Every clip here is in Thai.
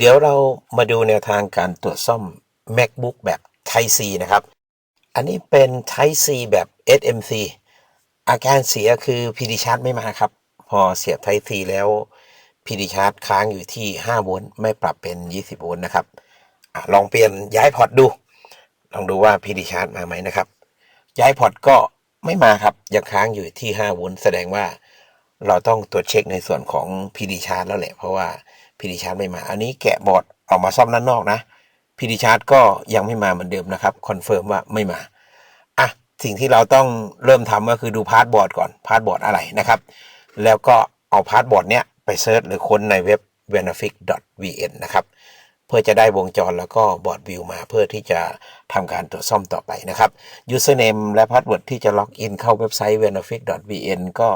เดี๋ยวเรามาดูแนวทางการตรวจซ่อม MacBook แบบ Type C นะครับ อันนี้เป็น Type C แบบ SMC อาการเสียคือ PD Chart ไม่มาครับ พอเสียบ Type C แล้ว PD Chart ค้างอยู่ที่ 5 โวลต์ไม่ปรับเป็น 20 โวลต์นะครับอลองเปลี่ยนย้ายพอร์ตดู ลองดูว่า PD Chart มาไหมนะครับ ย้ายพอร์ตก็ไม่มาครับ ยังค้างอยู่ที่ 5 โวลต์แสดงว่าเราต้องตรวจเช็คในส่วนของ PD Chart แล้วแหละ เพราะว่า PD Chart ไม่มา อันนี้แกะบอร์ดออกมาซ่อมด้านนอกนะ PD Chart ก็ยังไม่มาเหมือนเดิมนะครับคอนเฟิร์มว่าไม่มาอะสิ่งที่เราต้องเริ่มทำก็คือดูพาสบอร์ดก่อนพาสบอร์ดอะไรนะครับ แล้วก็เอาพาสบอร์ดเนี้ยไปเซิร์ชหรือค้นในเว็บ v e n e f i c vn นะครับเพื่อจะได้วงจรแล้วก็บอร์ดวิวมาเพื่อที่จะทำการตรวจซ่อมต่อไปนะครับ username และพาสเวิร์ดที่จะล็อกอินเข้าเว็บไซต์ v e n e f i c vn ก็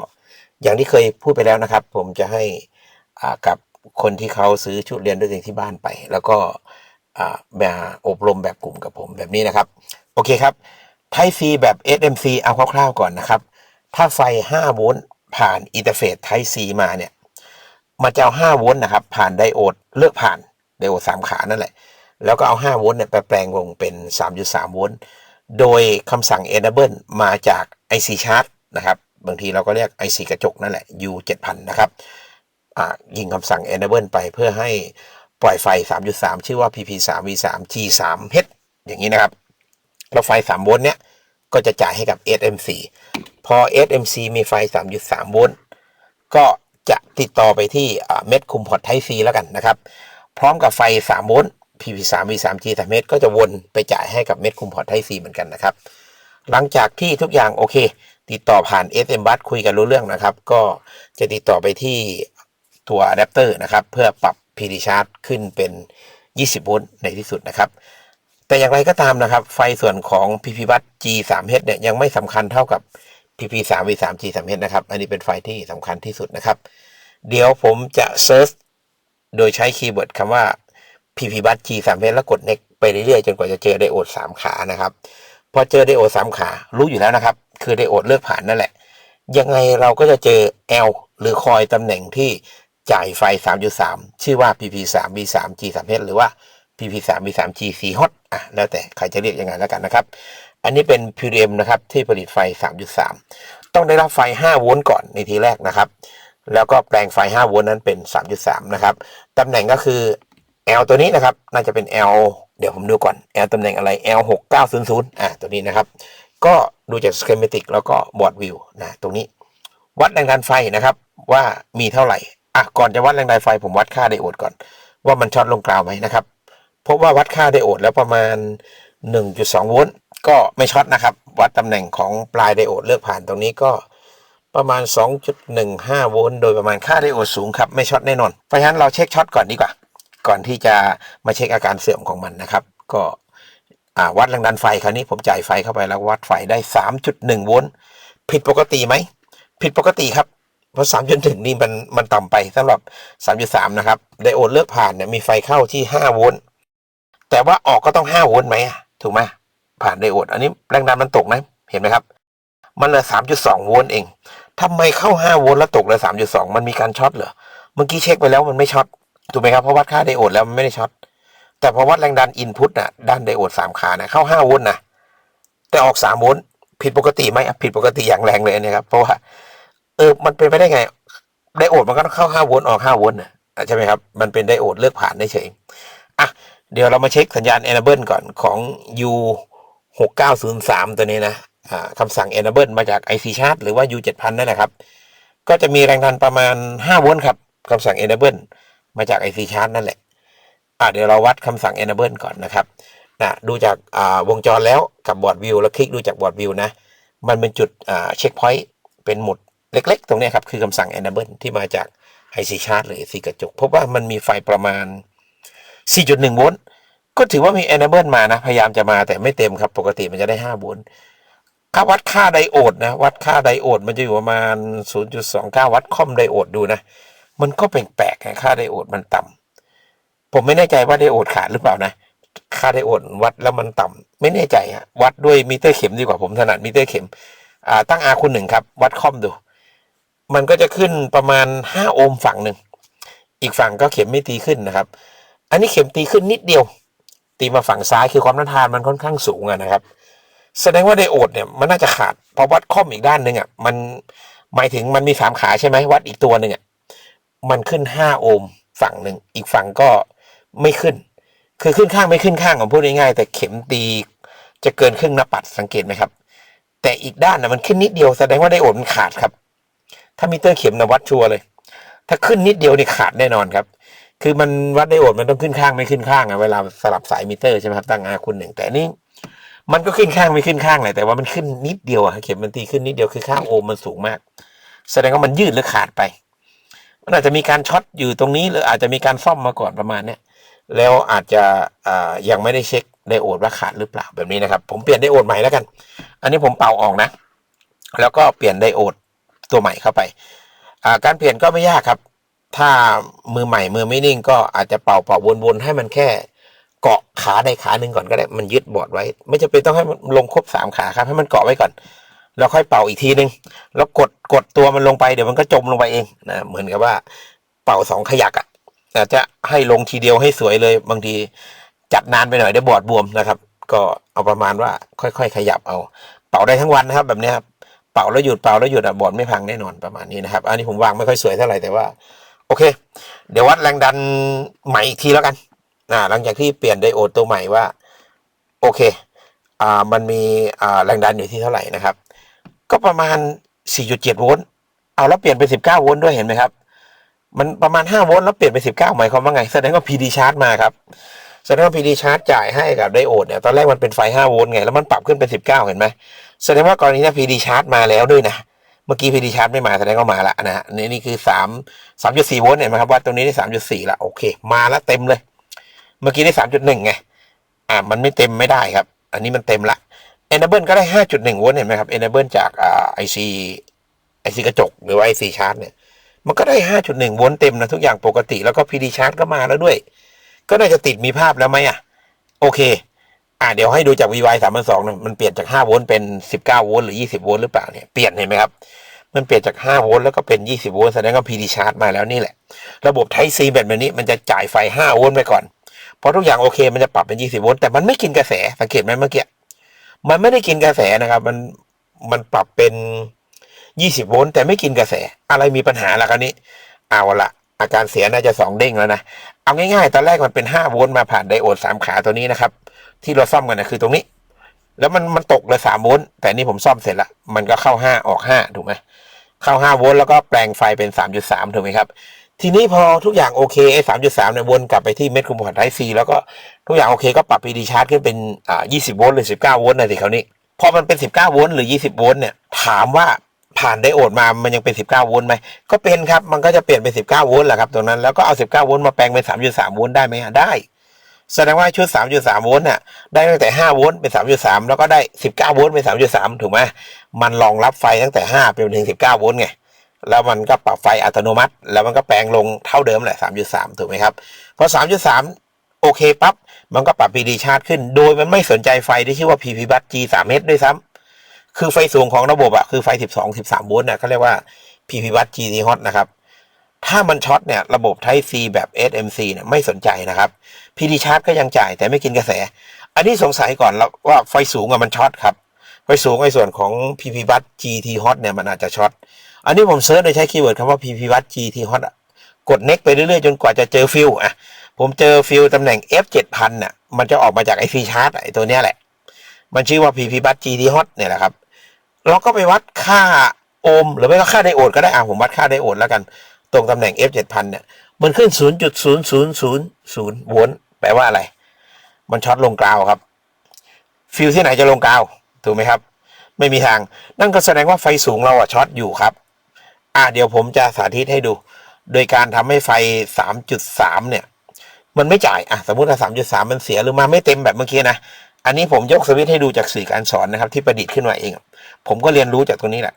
อย่างที่เคยพูดไปแล้วนะครับ ผมจะให้กับ คนที่เขาซื้อชุดเรียนด้วยตัวเองที่บ้านไป แล้วก็อ่ามาอบรมแบบกลุ่มกับผมแบบนี้นะครับ โอเคครับ Type C แบบ SMC เอาคร่าวๆก่อนนะครับ ถ้าไฟ 5 โวลต์ผ่านอินเทอร์เฟซ Type C มาเนี่ยมันจะเอา 5 โวลต์นะครับ ผ่านไดโอดเลือกผ่านไดโอด 3 ขานั่นแหละ แล้วก็เอา 5 โวลต์เนี่ยไปแปลงลงเป็น 3.3 โวลต์โดยคำสั่ง enable มาจาก IC chart นะครับ บางทีเราก็เรียก IC กระจกนั่นแหละ U 7000 นะครับ ยิงคำสั่ง enable ไปเพื่อให้ปล่อยไฟ 3.3 ชื่อว่า PP3 V3 G3H อย่างนี้นะครับ แล้วไฟ 3 โวลต์เนี่ยก็จะจ่ายให้กับ SMC พอ SMC มีไฟ 3.3 โวลต์ก็จะติดต่อไปที่เม็ดคุมพอร์ตไทซีแล้วกันนะครับ พร้อมกับไฟ 3 โวลต์ PP3 V3 G3H ก็จะวนไปจ่ายให้กับเม็ดคุมพอร์ตไทซีเหมือนกันนะครับ หลังจากที่ทุกอย่างโอเค ติดต่อผ่าน SM Bus คุยกันรู้เรื่องนะครับ ก็จะติดต่อไปที่ ตัวอะแดปเตอร์นะครับเพื่อปรับ PD Charge ขึ้นเป็น 20 โวลต์ในที่สุดนะครับ แต่อย่างไรก็ตามนะครับ ไฟส่วนของ PP Bus G3H เนี่ยยังไม่สำคัญเท่ากับ PP3 V3 G3H นะครับ อันนี้เป็นไฟที่สำคัญที่สุดนะครับ เดี๋ยวผมจะเซิร์ชโดยใช้คีย์เวิร์ดคำว่า PP Bus G3H แล้วกด next ไปเรื่อยๆ จนกว่าจะเจอไดโอด 3 ขานะครับพอเจอไดโอด 3 ขารู้อยู่แล้วนะครับ คือไดโอดเลือกผ่านนั่นแหละ ยังไงเราก็จะเจอ L หรือคอยตำแหน่งที่ จ่ายไฟ 3.3 ชื่อว่า PP3 V3 G3H หรือว่า PP3 V3 G4 Hot อะแล้วแต่ใครจะเรียกยังไงแล้วกันนะครับ อันนี้เป็น PWM นะครับที่ผลิตไฟ 3.3 ต้องได้รับไฟ 5 โวลต์ก่อนในทีแรกนะครับ แล้วก็แปลงไฟ 5 โวลต์นั้นเป็น 3.3 นะครับ ตำแหน่งก็คือ L ตัวนี้นะครับ น่าจะเป็น L เดี๋ยวผมดูก่อน L ตำแหน่งอะไร L 6900อะตัวนี้นะครับ ก็ดูจาก schematic แล้วก็บอร์ดวิวนะตรงนี้ วัดแรงดันไฟนะครับว่ามีเท่าไหร่ อะก่อนจะวัดแรงดันไฟผมวัดค่าไดโอดก่อน ว่ามันช็อตลงกราวไหมนะครับพบว่าวัดค่าไดโอดแล้วประมาณ 1.2 โวลต์ก็ไม่ช็อตนะครับ วัดตำแหน่งของปลายไดโอดเลือกผ่านตรงนี้ก็ประมาณ 2.15 โวลต์โดยประมาณค่าไดโอดสูงครับ ไม่ช็อตแน่นอน เพราะฉะนั้นเราเช็คช็อตก่อนดีกว่า ก่อนที่จะมาเช็คอาการเสื่อมของมันนะครับ ก็อ่าวัดแรงดันไฟคราวนี้ผมจ่ายไฟเข้าไปแล้ววัดไฟได้ 3.1 โวลต์ผิดปกติไหม ผิดปกติครับ เพราะ3.1นี่มันมันต่ำไปสำหรับ 3.3 นะครับ ไดโอดเลือกผ่านเนี่ยมีไฟเข้าที่ 5 โวลต์ แต่ว่าออกก็ต้อง 5 โวลต์ไหมถูกไหมผ่านไดโอด อันนี้แรงดันมันตกนะ เห็นไหมครับ มันเหลือ3.2 โวลต์เองทำไมเข้า 5 โวลต์แล้วตกเหลือ3.2 มันมีการช็อตเหรอ เมื่อกี้เช็คไปแล้วมันไม่ช็อต ถูกไหมครับเพราะวัดค่าไดโอดแล้วมันไม่ได้ช็อต แต่พอวัดแรงดันอินพุตน่ะ ด้านไดโอด3ขานะเข้า 5 โวลต์นะ แต่ออก 3 โวลต์ ผิดปกติไหมผิดปกติอย่างแรงเลยนะครับ เพราะว่า ออมันเป็นไปได้ไง ไดโอดมันก็ต้องเข้าโวลต์ออก5โวลต์นะใช่ไหมครับ มันเป็นไดโอดเลือกผ่านได้เฉยอะเดี๋ยวเรามาเช็คสัญญาณ enable ก่อนของ U 6903 ตัวนี้นะคำสั่ง enable มาจาก IC chart หรือว่า U 7000นั่นแหละครับ ก็จะมีแรงดันประมาณ 5 โวลต์ครับคำสั่ง enable มาจาก IC chart นั่นแหละอ่าเดี๋ยวเราวัดคำสั่ง enable ก่อนนะครับนะดูจากวงจรแล้วกับบอร์ดวิวแล้วคลิกดูจากบอร์ดวิวนะ มันเป็นจุดเช็คพอยต์เป็นหมุด เล็กๆ ตรงนี้ครับ คือคำสั่ง enable ที่มาจาก IC chart หรือ IC กระจก พบว่ามันมีไฟประมาณ 4.1 โวลต์ก็ถือว่ามี enable มานะ พยายามจะมาแต่ไม่เต็มครับ ปกติมันจะได้ 5 โวลต์ถ้าวัดค่าไดโอดนะ วัดค่าไดโอด มันจะอยู่ประมาณ 0.29 วัดคอมไดโอดดูนะ มันก็แปลกๆนะค่าไดโอดมันต่ำผมไม่แน่ใจว่าไดโอดขาดหรือเปล่านะ ค่าไดโอดวัดแล้วมันต่ำไม่แน่ใจฮะวัดด้วยมิเตอร์เข็มดีกว่าผมถนัดมิเตอร์เข็มอ่าตั้ง R คูณหนึ่งครับ วัดคอมดู มันก็จะขึ้นประมาณ 5 โอห์มฝั่งหนึ่ง อีกฝั่งก็เข็มไม่ตีขึ้นนะครับ อันนี้เข็มตีขึ้นนิดเดียว ตีมาฝั่งซ้ายคือความต้านทานมันค่อนข้างสูงอะนะครับ แสดงว่าไดโอดเนี่ยมันน่าจะขาดเพอวัดข้อมอีกด้านหนึ่งอะมันหมายถึงมันมีสามขาใช่ไหมวัดอีกตัวหนึ่งอะมันขึ้นห้าโอห์มฝั่งหนึ่ง อีกฝั่งก็ไม่ขึ้น คือขึ้นข้างไม่ขึ้นข้างผมพูดง่ายๆแต่เข็มตีจะเกินครึ่งหน้าปัดสังเกตไหมครับ แต่อีกด้านน่ะมันขึ้นนิดเดียวแสดงว่าไดโอดมันขาดครับ ถ้ามิเตอร์เข็มนะวัดชัวร์เลย ถ้าขึ้นนิดเดียวนี่ขาดแน่นอนครับ คือมันวัดไดโอดมันต้องขึ้นข้างไม่ขึ้นข้างอะเวลาสลับสายมิเตอร์ใช่ไหมครับตั้งอาคุณหนึ่งแต่นี่มันก็ขึ้นข้างไม่ขึ้นข้างเลยแต่ว่ามันขึ้นนิดเดียวอะเข็มมันตีขึ้นนิดเดียวคือค่าโอห์มมันสูงมาก แสดงว่ามันยืดหรือขาดไปมันอาจจะมีการช็อตอยู่ตรงนี้ หรืออาจจะมีการซ่อมมาก่อนประมาณเนี้ยแล้วอาจจะอ่ายังไม่ได้เช็คไดโอดว่าขาดหรือเปล่าแบบนี้นะครับ ผมเปลี่ยนไดโอดใหม่แล้วกัน อันนี้ผมเป่าออกนะ แล้วก็เปลี่ยนไดโอด ตัวใหม่เข้าไปาการเปลี่ยนก็ไม่ยากครับ ถ้ามือใหม่มือไม่นิ่ง ก็อาจจะเป่าเป่าวนๆให้มันแค่เกาะขาใดขาหนึ่งก่อนก็ได้มันยึดบอร์ดไว้ ไม่จำเป็นต้องให้มันลงครบสามขาครับให้มันเกาะไว้ก่อนแล้วค่อยเป่าอีกทีนึง แล้วกดกดตัวมันลงไปเดี๋ยวมันก็จมลงไปเองนะเหมือนกับว่าเป่าสองขยักอะ่ะจะให้ลงทีเดียวให้สวยเลย บางทีจัดนานไปหน่อยเดี๋ยวบอร์ดบวมนะครับ ก็เอาประมาณว่าค่อยๆ ขยับเอา เป่าได้ทั้งวันนะครับ แบบเนี้ยครับ เป่าแล้วหยุดเป่าแล้วหยุดอะบอร์ดไม่พังแน่นอนประมาณนี้นะครับ อันนี้ผมวางไม่ค่อยสวยเท่าไหร่แต่ว่า โอเค เดี๋ยววัดแรงดันใหม่อีกทีแล้วกันอ่าหลังจากที่เปลี่ยนไดโอดตัวใหม่ว่าโอเคอ่ามันมีอ่าแรงดันอยู่ที่เท่าไหร่นะครับ ก็ประมาณ 4.7 โวลต์เอาแล้วเปลี่ยนเป็น 19 โวลต์ด้วยเห็นไหมครับ มันประมาณ 5 โวลต์แล้วเปลี่ยนเป็น 19 หมายความว่าไง แสดงว่า PD chart มาครับ แสดงว่า PD chart จ่ายให้กับไดโอดเนี่ยตอนแรกมันเป็นไฟ 5 โวลต์ไง แล้วมันปรับขึ้นเป็น 19 เห็นไหมแสดงว่ากรณีนี้ PD chart มาแล้วด้วยนะเมื่อกี้ PD chart ไม่มาแสดงว่ามาละนะฮะนี่นี่คือ 3 3.4 โวลต์เห็นไหมครับว่าตรงนี้ได้ 3.4 ละโอเค มาแล้วเต็มเลย เมื่อกี้ได้สามจุดหนึ่งไงอ่ามันไม่เต็มไม่ได้ครับ อันนี้มันเต็มละ Enable ก็ได้ห้าจุดหนึ่งโวลต์เห็นไหมครับ Enable จากอ่าไอซีไอซีกระจกหรือว่าไอซีชาร์จเนี่ยมันก็ได้ห้าจุดหนึ่งโวลต์เต็มนะทุกอย่างปกติแล้วก็ PD ชาร์จก็มาแล้วด้วย ก็น่าจะติดมีภาพแล้วไหมอะ โอเค อ่าเดี๋ยวให้ดูจาก VY สามพันสองมันเปลี่ยนจากห้าโวลต์เป็นสิบเก้าโวลต์หรือยี่สิบโวลต์หรือเปล่าเนี่ยเปลี่ยนเห็นไหมครับมันเปลี่ยนจาก 5 โวลต์แล้วก็เป็น 20 โวลต์แสดงว่า PD ชาร์จมาแล้วนี่แหละ ระบบ Type C แบบนี้มันจะจ่ายไฟ 5 โวลต์ไปก่อนพอทุกอย่างโอเค มันจะปรับเป็น 20 โวลต์แต่มันไม่กินกระแส สังเกตไหมเมื่อกี้ มันไม่ได้กินกระแสนะครับ มัน มันปรับเป็น 20 โวลต์แต่ไม่กินกระแส อะไรมีปัญหาล่ะคราวนี้ เอาละ อาการเสียน่าจะ2เด้งแล้วนะ เอาง่ายๆ ตอนแรกมันเป็น5โวลต์มาผ่านไดโอด3ขาตัวนี้นะครับ ที่เราซ่อมกันนะคือตรงนี้ แล้วมันมันตกเลย3โวลต์แต่นี่ผมซ่อมเสร็จละมันก็เข้า5ออก5ถูกไหมเข้า5โวลต์แล้วก็แปลงไฟเป็น3.3ถูกไหมครับ ทีนี้พอทุกอย่างโอเคไอ้3.3เนี่ยวนกลับไปที่เม็ดคุมพอร์ตไทซีแล้วก็ทุกอย่างโอเคก็ปรับ PD ชาร์จขึ้นเป็นอ่า20โวลต์หรือ19โวลต์นะสิคราวนี้พอมันเป็น19โวลต์หรือ20โวลต์เนี่ยถามว่า ผ่านไดโอดมามันยังเป็น19โวลต์ไหมก็เป็นครับมันก็จะเปลี่ยนเป็น19โวลต์แหละครับตรงนั้นแล้วก็เอา19โวลต์มาแปลงเป็น3.3โวลต์ได้ไหมอะได้แสดงว่าชุด 3.3 โวลต์น่ะ ได้ตั้งแต่ 5 โวลต์ เป็น 3.3 แล้วก็ได้ 19 โวลต์ เป็น 3.3 ถูกไหมมันรองรับไฟตั้งแต่5เป็นถึง 19 โวลต์ไง แล้วมันก็ปรับไฟอัตโนมัติ แล้วมันก็แปลงลงเท่าเดิมแหละ 3.3 ถูกไหมครับ พอ 3.3 โอเคปั๊บ มันก็ปรับ PD ชาร์จขึ้น โดยมันไม่สนใจไฟที่ชื่อว่า PP b u s G 3เมตรด้วยซ้ำ คือไฟสูงของระบบอะคือไฟ 12 13โวลต์เนี่ยเขาเรียกว่า PP b u s G T hot นะครับ ถ้ามันช็อตเนี่ยระบบ Type C แบบ SMC เนี่ยไม่สนใจนะครับ PD ชาร์จก็ยังจ่ายแต่ไม่กินกระแส อันนี้สงสัยก่อนแล้วว่าไฟสูงอะมันช็อตครับ ไฟสูงในส่วนของ PP b u s GT hot เนี่ยมันอาจจะช็อต อันนี้ผมเซิร์ชโดยใช้คีย์เวิร์ดคำว่า PP b u s GT hot อะกด next ไปเรื่อยๆ จนกว่าจะเจอฟิลอะผมเจอฟิลตำแหน่ง F 7 0 0 0น่ะมันจะออกมาจากไอซีชาร์จไอตัวเนี้ยแหละ มันชื่อว่า PP b u s GT hot เนี่ยแหละครับ เราก็ไปวัดค่าโอห์มหรือไม่ก็ค่าไดโอดก็ได้อะผมวัดค่าไดโอดแล้วกัน ตรงตำแหน่ง F 7 0 0เนี่ยมันขึ้น 0.0000โวลต์แปลว่าอะไร มันช็อตลงกราวครับ ฟิลที่ไหนจะลงกราวถูกไหมครับ ไม่มีทาง นั่นก็แสดงว่าไฟสูงเราอะช็อตอยู่ครับ อะเดี๋ยวผมจะสาธิตให้ดู โดยการทำให้ไฟ 3.3 เนี่ย มันไม่จ่ายอะสมมติถ้า3.3 มันเสียหรือมาไม่เต็มแบบเมื่อกี้นะ อันนี้ผมยกสวิตช์ให้ดูจากสื่อการสอนนะครับ ที่ประดิษฐ์ขึ้นมาเอง ผมก็เรียนรู้จากตรงนี้แหละ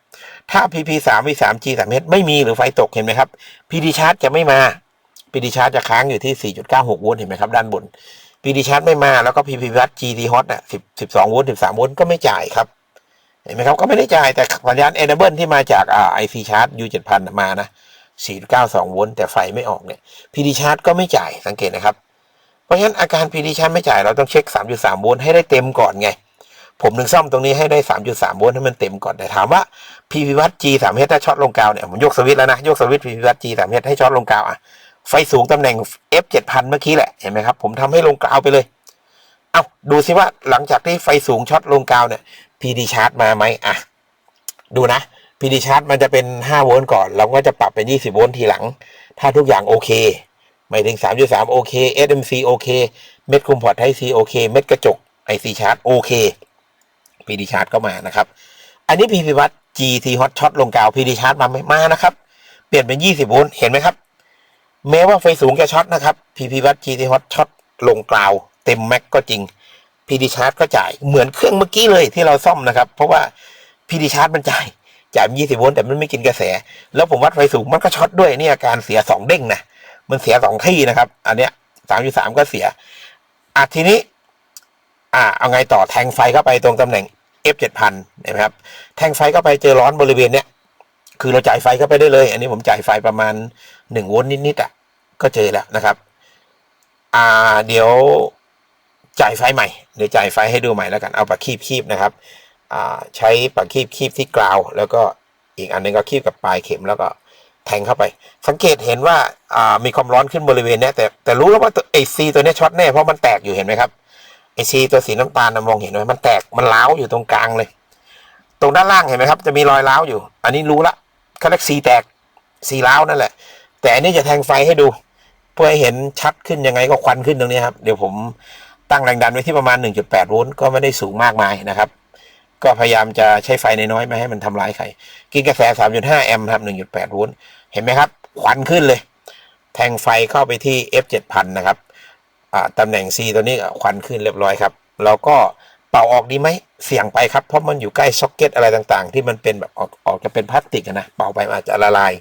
ถ้า PP3 V3 G3H ไม่มีหรือไฟตกเห็นไหมครับ PD charge จะไม่มา PD charge จะค้างอยู่ที่ 4.96 โวลต์เห็นไหมครับ ด้านบน PD charge ไม่มาแล้วก็ PP watt GT hot อะ10 12 โวลต์13 โวลต์ก็ไม่จ่ายครับเห็นไหมครับก็ไม่ได้จ่ายแต่สัญญาณ enable ที่มาจากอ่า IC charge U7000 มานะ4.92 โวลต์แต่ไฟไม่ออกเนี่ย PD charge ก็ไม่จ่ายสังเกตนะครับ เพราะฉะนั้นอาการ PD ชันไม่จ่ายเราต้องเช็ค 3.3 โวลต์ให้ได้เต็มก่อนไง ผมถึงซ่อมตรงนี้ให้ได้ 3.3 โวลต์ให้มันเต็มก่อนแต่ถามว่า PP วัด G 3 h ถ้าช็อตลงกาวเนี่ยผมยกสวิตแล้วนะ ยกสวิตช์ PP วัด G 3 h ให้ช็อตลงกาวอะไฟสูงตำแหน่ง F 7000เมื่อกี้แหละเห็นไหมครับผมทำให้ลงกาวไปเลย เอาดูซิว่าหลังจากที่ไฟสูงช็อตลงกาวเนี่ย PD ชาร์จมาไหมอะดูนะ PD ชาร์จมันจะเป็น 5 โวลต์ก่อนเราก็จะปรับเป็น 20 โวลต์ทีหลัง ถ้าทุกอย่างโอเคหมายถึง 3.3 โอเค SMC โอเค เม็ดคุมพอร์ตไทซีโอเค เม็ดกระจก IC ชาร์จโอเค PD ชาร์จก็มานะครับ อันนี้ PP วัด GT Hot ช็อตลงกาว PD ชาร์จมาไหมมานะครับ เปลี่ยนเป็น 20 โวลต์เห็นไหมครับ แม้ว่าไฟสูงจะช็อตนะครับ PP วัด GT Hot ช็อตลงกาวเต็มแม็กก็จริง PD ชาร์จก็จ่ายเหมือนเครื่องเมื่อกี้เลยที่เราซ่อมนะครับ เพราะว่า PD ชาร์จมันจ่ายจ่าย20 โวลต์แต่มันไม่กินกระแส แล้วผมวัดไฟสูงมันก็ช็อตด้วยนี่อาการเสีย 2 เด้งนะมันเสียสองที่นะครับ อันเนี้ยสามจุดสามก็เสียอะทีนี้ อ่าเอาไงต่อแทงไฟเข้าไปตรงตำแหน่ง F 7 0 0 0เนไหมครับ แทงไฟเข้าไปเจอร้อนบริเวณเนี้ยคือเราจ่ายไฟเข้าไปได้เลย อันนี้ผมจ่ายไฟประมาณหนึ่งโวลต์นิดๆอะก็เจอแล้วนะครับอ่าเดี๋ยวจ่ายไฟใหม่เดี๋ยวจ่ายไฟให้ดูใหม่แล้วกันเอาปากคีบคีบนะครับอ่าใช้ปากคีบคีบที่กราว แล้วก็อีกอันหนึงก็คีบกับปลายเข็มแล้วก็แทงเข้าไป สังเกตเห็นว่าอ่ามีความร้อนขึ้นบริเวณเนี้ยแต่แต่รู้แล้วว่าไอซีตัวนี้ช็อตแน่เพราะมันแตกอยู่เห็นไหมครับ ไอซีตัวสีน้ำตาลนะมองเห็นไหมมันแตกมันล้าวอยู่ตรงกลางเลย ตรงด้านล่างเห็นไหมครับ จะมีรอยล้าวอยู่ อันนี้รู้ละเขาเรียกซีแตกซีล้าวนั่นแหละ แต่อันนี้จะแทงไฟให้ดู เพื่อให้เห็นชัดขึ้นยังไงก็ควันขึ้นตรงนี้ครับ เดี๋ยวผมตั้งแรงดันไว้ที่ประมาณ 1.8 โวลต์ก็ไม่ได้สูงมากมายนะครับ ก็พยายามจะใช้ไฟนน้อยๆไม่ให้มันทำร้ายใครกินกาแฟ3.5 แอมป์ครับ 1.8 โวลต์เห็นไหมครับควันขึ้นเลย แทงไฟเข้าไปที่ F 7000 นะครับ ตำแหน่ง C ตัวนี้ควันขึ้นเรียบร้อยครับ เราก็เป่าออกดีไหมเสี่ยงไปครับ เพราะมันอยู่ใกล้ซ็อกเก็ตอะไรต่างๆ ที่มันเป็นแบบออกออกจะเป็นพลาสติกนะเป่าไปอาจจะละลาย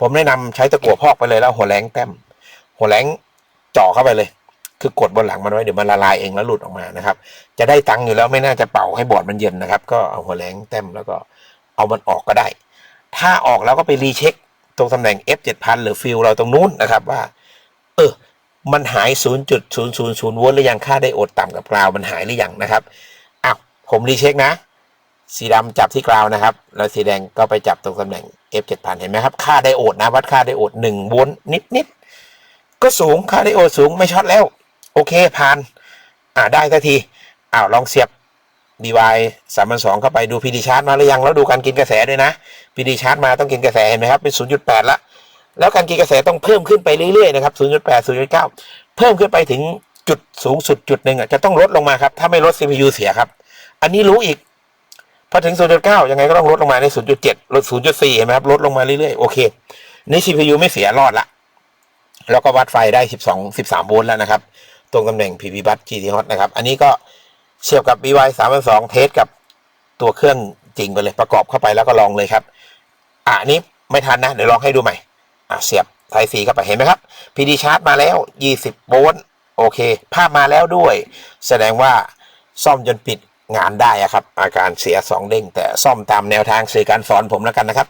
ผมแนะนำใช้ตะกั่วพอกไปเลยแล้วหัวแรงแต้มหัวแรงเจาะเข้าไปเลย คือกดบนหลังมันไว้เดี๋ยวมันละลายเองแล้วหลุดออกมานะครับ จะได้ตังค์อยู่แล้วไม่น่าจะเป่าให้บอร์ดมันเย็นนะครับ ก็เอาหัวแรงแต้มแล้วก็เอามันออกก็ได้ ถ้าออกแล้วก็ไปรีเช็คตรงตำแหน่ง F 7000 หรือฟิลเราตรงนู้นนะครับว่า เออ มันหาย 0.000โวลต์หรือยังค่าไดโอดต่ำกับกราวมันหายหรือยังนะครับอ้าวผมรีเช็คนะ สีดำจับที่กราวนะครับ แล้วสีแดงก็ไปจับตรงตำแหน่ง F 7000เห็นไหมครับ ค่าไดโอดนะวัดค่าไดโอด1โวลต์นิดๆก็สูงค่าไดโอดสูงไม่ช็อตแล้ว โอเคผ่าน อ่าได้ทันทีอ้าวลองเสียบ DY สามพันสองเข้าไปดู PD ชาร์จมาหรือยัง แล้วดูการกินกระแสด้วยนะ PD ชาร์จมาต้องกินกระแสเห็นไหมครับ เป็น 0.8 ละ แล้วการกินกระแสต้องเพิ่มขึ้นไปเรื่อยๆนะครับ 0.8 0.9 เพิ่มขึ้นไปถึงจุดสูงสุดจุดหนึ่งอะจะต้องลดลงมาครับ ถ้าไม่ลด CPU เสียครับ อันนี้รู้อีก พอถึง 0.9 ยังไงก็ต้องลดลงมาใน 0.7 ลด 0.4 เห็นไหมครับ ลดลงมาเรื่อยๆ โอเคนี่ CPU ไม่เสียรอดละ แล้วก็วัดไฟได้ 12 13 โวลต์แล้วนะครับ ตรงตำแหน่ง PP bus GT hot นะครับ อันนี้ก็เชื่อมกับ BY 3 2 0เทสกับตัวเครื่องจริงไปเลยประกอบเข้าไปแล้วก็ลองเลยครับ อะนี้ไม่ทันนะ เดี๋ยวลองให้ดูใหม่ เสียบไทซีเข้าไปเห็นไหมครับ PD ชาร์จมาแล้ว 20 โวลต์โอเค ภาพมาแล้วด้วย แสดงว่าซ่อมจนปิดงานได้อะครับ อาการเสีย 2 เด้งแต่ซ่อมตามแนวทางสื่อการสอนผมแล้วกันนะครับ